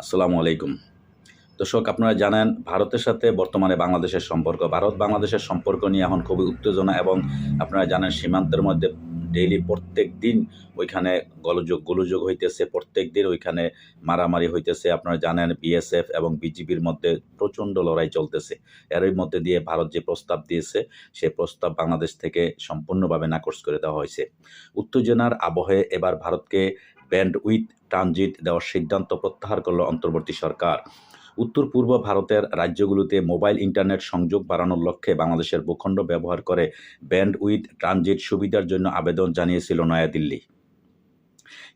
আসসালামু আলাইকুম। দর্শক, আপনারা জানেন ভারতের সাথে বর্তমানে বাংলাদেশের সম্পর্ক। ভারত বাংলাদেশের সম্পর্ক নিয়ে এখন খুবই উত্তেজনা এবং আপনারা জানেন সীমান্তের মধ্যে ডেইলি প্রত্যেক দিন ওইখানে গলযোগ গোলযোগ হইতেছে, প্রত্যেক দিন ওইখানে মারামারি হইতেছে। আপনারা জানেন বিএসএফ এবং বিজিবির মধ্যে প্রচণ্ড লড়াই চলতেছে। এরই মধ্যে দিয়ে ভারত যে প্রস্তাব দিয়েছে সেই প্রস্তাব বাংলাদেশ থেকে সম্পূর্ণভাবে নাকচ করে দেওয়া হয়েছে। উত্তেজনার আবহে এবার ভারতকে ব্যান্ড উইথ ট্রানজিট দেওয়ার সিদ্ধান্ত প্রত্যাহার করল অন্তর্বর্তী সরকার। উত্তর পূর্ব ভারতের রাজ্যগুলোতে মোবাইল ইন্টারনেট সংযোগ বাড়ানোর লক্ষ্যে বাংলাদেশের ভূখণ্ড ব্যবহার করে ব্যান্ড উইথ ট্রানজিট সুবিধার জন্য আবেদন জানিয়েছিল নয়াদিল্লি।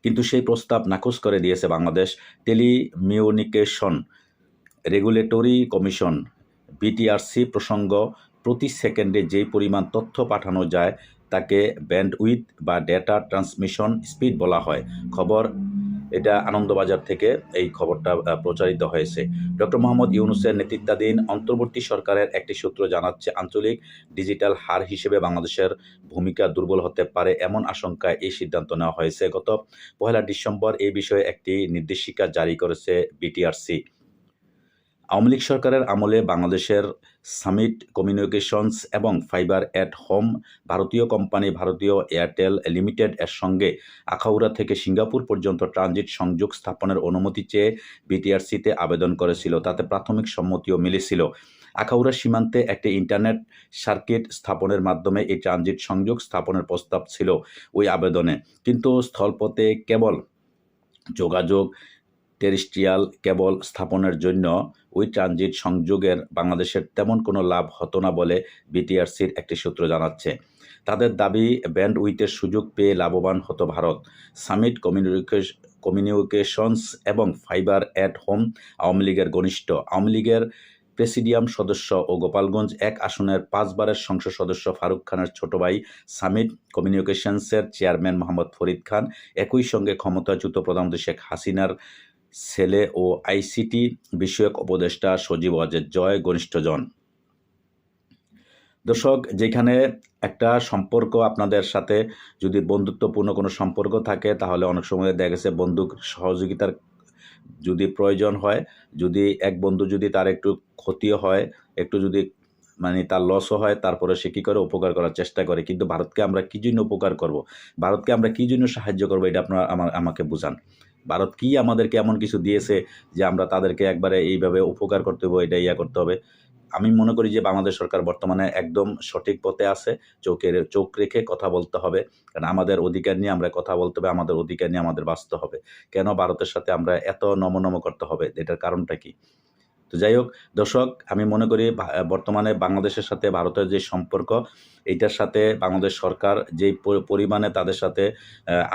কিন্তু সেই প্রস্তাব নাকচ করে দিয়েছে Bangladesh telecommunication regulatory commission. BTRC প্রসঙ্গ, প্রতি সেকেন্ডে যেই পরিমাণ তথ্য পাঠানো যায় তাকে ব্যান্ড উইথ বা ডেটা ট্রান্সমিশন স্পিড বলা হয়। খবর এটা আনন্দবাজার থেকে এই খবরটা প্রচারিত হয়েছে। ডক্টর মোহাম্মদ ইউনুসের নেতৃত্বাধীন অন্তর্বর্তী সরকারের একটি সূত্র জানাচ্ছে, আঞ্চলিক ডিজিটাল হার হিসেবে বাংলাদেশের ভূমিকা দুর্বল হতে পারে এমন আশঙ্কায় এই সিদ্ধান্ত নেওয়া হয়েছে। গত পহেলা ডিসেম্বর এই বিষয়ে একটি নির্দেশিকা জারি করেছে বিটিআরসি। আওয়ামী লীগ সরকারের আমলে বাংলাদেশের সামিট কমিউনিকেশনস এবং ফাইবার অ্যাট হোম ভারতীয় কোম্পানি ভারতীয় এয়ারটেল লিমিটেড এর সঙ্গে আখাউড়া থেকে সিঙ্গাপুর পর্যন্ত ট্রানজিট সংযোগ স্থাপনের অনুমতি চেয়ে বিটিআরসিতে আবেদন করেছিল। তাতে প্রাথমিক সম্মতিও মিলেছিল। আখাউড়া সীমান্তে একটি ইন্টারনেট সার্কিট স্থাপনের মাধ্যমে এই ট্রানজিট সংযোগ স্থাপনের প্রস্তাব ছিল ওই আবেদনে। কিন্তু স্থলপথে কেবল যোগাযোগ টেরিস্ট্রিয়াল কেবল স্থাপনের জন্য ওই ট্রানজিট সংযোগের বাংলাদেশের তেমন কোনো লাভ হতো না বলে বিটিআরসির একটি সূত্র জানাচ্ছে। তাদের দাবি ব্যান্ড উইথের সুযোগ পেয়ে লাভবান হতো ভারত। সামিট কমিউনিকেশ, কমিউনিকেশনস এবং ফাইবার অ্যাট হোম আওয়ামী লীগের ঘনিষ্ঠ। আওয়ামী লীগের প্রেসিডিয়াম সদস্য ও গোপালগঞ্জ এক আসনের পাঁচবারের সংসদ সদস্য ফারুক খানের ছোট ভাই সামিট কমিউনিকেশনসের চেয়ারম্যান মোহাম্মদ ফরিদ খান, একই সঙ্গে ক্ষমতাচ্যুত প্রধানমন্ত্রী শেখ হাসিনার ছেলে ও আইসিটি বিষয়ক উপদেষ্টা সজীব অজের জয় ঘনিষ্ঠজন দর্শক, যেখানে একটা সম্পর্ক আপনাদের সাথে যদি বন্ধুত্বপূর্ণ কোনো সম্পর্ক থাকে, তাহলে অনেক সময় দেখা গেছে বন্ধু সহযোগিতার যদি প্রয়োজন হয়, যদি এক বন্ধু যদি তার একটু ক্ষতিও হয়, একটু যদি মানে তার লসও হয়, তারপরে সে কী করে উপকার করার চেষ্টা করে? কিন্তু ভারতকে আমরা কী জন্য উপকার করব? ভারতকে আমরা কী জন্য সাহায্য করব? এটা আপনারা আমার আমাকে বুঝান। ভারত কি আমাদেরকে এমন কিছু দিয়েছে যে আমরা তাদেরকে একবারে এইভাবে উপকার করতে হবে এটা ইয়া করতে হবে? আমি মনে করি যে বাংলাদেশ সরকার বর্তমানে একদম সঠিক পথে আছে, চোখের, চোখ রেখে কথা বলতে হবে। কারণ আমাদের অধিকার নিয়ে আমরা কথা বলতে হবে, আমাদের অধিকার নিয়ে আমাদের বাঁচতে হবে। কেন ভারতের সাথে আমরা এত নমনম করতে হবে? এটার কারণটা কি? তো যাই হোক, দর্শক, আমি মনে করি বর্তমানে বাংলাদেশের সাথে ভারতের যে সম্পর্ক, এইটার সাথে বাংলাদেশ সরকার যেই পরিমাণে তাদের সাথে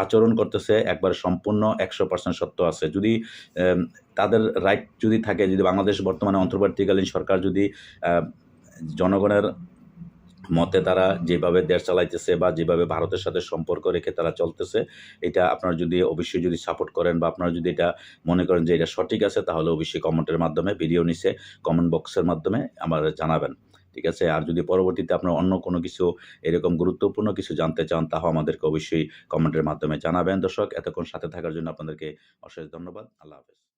আচরণ করতেছে, একবার সম্পূর্ণ একশো পার্সেন্ট সত্য আছে। যদি তাদের রাইট যদি থাকে, যদি বাংলাদেশ বর্তমানে অন্তর্বর্তীকালীন সরকার যদি জনগণের মতে তারা যেভাবে দেশ চালাইতেছে বা যেভাবে ভারতের সাথে সম্পর্ক রেখে তারা চলতেছে, এটা আপনারা যদি অবশ্যই যদি সাপোর্ট করেন বা আপনারা যদি এটা মনে করেন যে এটা সঠিক আছে, তাহলে অবশ্যই কমেন্টের মাধ্যমে ভিডিও নিচে কমেন্ট বক্সের মাধ্যমে আমার জানাবেন। ঠিক আছে? আর যদি পরবর্তীতে আপনার অন্য কোনো কিছু এরকম গুরুত্বপূর্ণ কিছু জানতে চান, তাও আমাদেরকে অবশ্যই কমেন্টের মাধ্যমে জানাবেন। দর্শক, এতক্ষণ সাথে থাকার জন্য আপনাদেরকে অশেষ ধন্যবাদ। আল্লাহ হাফেজ।